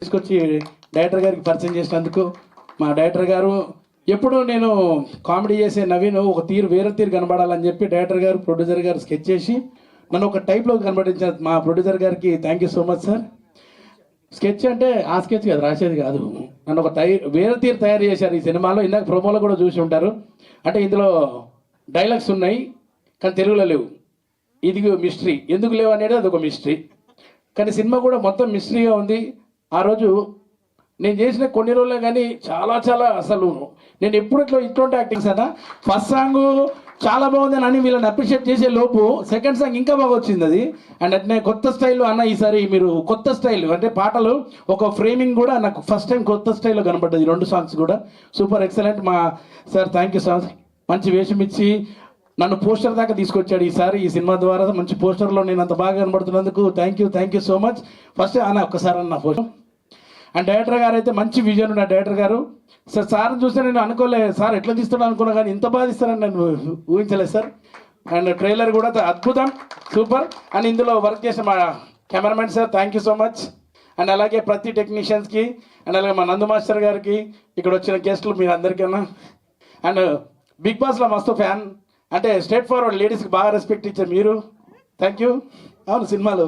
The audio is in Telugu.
తీసుకొచ్చి డైరెక్టర్ గారికి పరిచయం చేసినందుకు మా డైరెక్టర్ గారు ఎప్పుడు నేను కామెడీ చేసే నవీన్ ఒక తీరు వేరే తీరు కనబడాలని చెప్పి డైరెక్టర్ గారు ప్రొడ్యూసర్ గారు స్కెచ్ చేసి నన్ను ఒక టైప్లో కనబడించిన మా ప్రొడ్యూసర్ గారికి thank you so much sir sketch అంటే ఆ స్కెచ్ కాదు రాసేది కాదు. నన్ను ఒక టై వేరే తీరు తయారు చేశారు ఈ సినిమాలో ఇందాక ప్రోమోలో కూడా చూసి ఉంటారు. అంటే ఇందులో డైలాగ్స్ ఉన్నాయి కానీ తెలుగులో లేవు. ఇది మిస్టరీ ఎందుకు లేవు అనేది అది ఒక మిస్టరీ కానీ సినిమా కూడా మొత్తం మిస్టరీగా ఉంది. ఆ రోజు నేను చేసిన కొన్ని రోజులే కానీ చాలా చాలా అసలు నేను ఎప్పుడు ఇట్లా ఇటువంటి యాక్టింగ్స్ అన్నా ఫస్ట్ సాంగ్ చాలా బాగుందని అని వీళ్ళని అప్రిషియేట్ చేసే లోపు సెకండ్ సాంగ్ ఇంకా బాగా వచ్చింది అది. అండ్ అట్నే కొత్త స్టైల్లో అన్న ఈసారి మీరు కొత్త స్టైల్ అంటే పాటలు ఒక ఫ్రేమింగ్ కూడా నాకు ఫస్ట్ టైం కొత్త స్టైల్లో కనబడ్డది రెండు సాంగ్స్ కూడా. సూపర్ ఎక్సలెంట్ మా సార్ థ్యాంక్ యూ సార్ మంచి వేషం ఇచ్చి నన్ను పోస్టర్ దాకా తీసుకొచ్చాడు ఈసారి. ఈ సినిమా ద్వారా మంచి పోస్టర్లో నేను అంత బాగా కనబడుతున్నందుకు thank you thank you so much first అన్న ఒక్కసారి అన్న పోస్టర్. అండ్ డైరెక్టర్ గారు అయితే మంచి విజన్ ఉన్న డైరెక్టర్ గారు. సార్ సార్ చూస్తే నేను అనుకోలే సార్ ఎట్లా తీస్తాడు అనుకున్నా కానీ ఇంత బాగా తీస్తారని నేను ఊహించలేదు సార్ అండ్ ట్రైలర్ కూడా అద్భుతం సూపర్ అండ్ ఇందులో వర్క్ చేసిన మా cameraman sir thank you so much and అలాగే ప్రతి టెక్నీషియన్స్కి అండ్ అలాగే మా నందు మాస్టర్ గారికి ఇక్కడ వచ్చిన గెస్టులు మీరు అందరికన్నా అండ్ బిగ్ బాస్లో మస్తు ఫ్యాన్ అంటే స్ట్రేట్ ఫార్వర్డ్ లేడీస్కి బాగా రెస్పెక్ట్ ఇచ్చారు మీరు. థ్యాంక్ యూ అవును సినిమాలు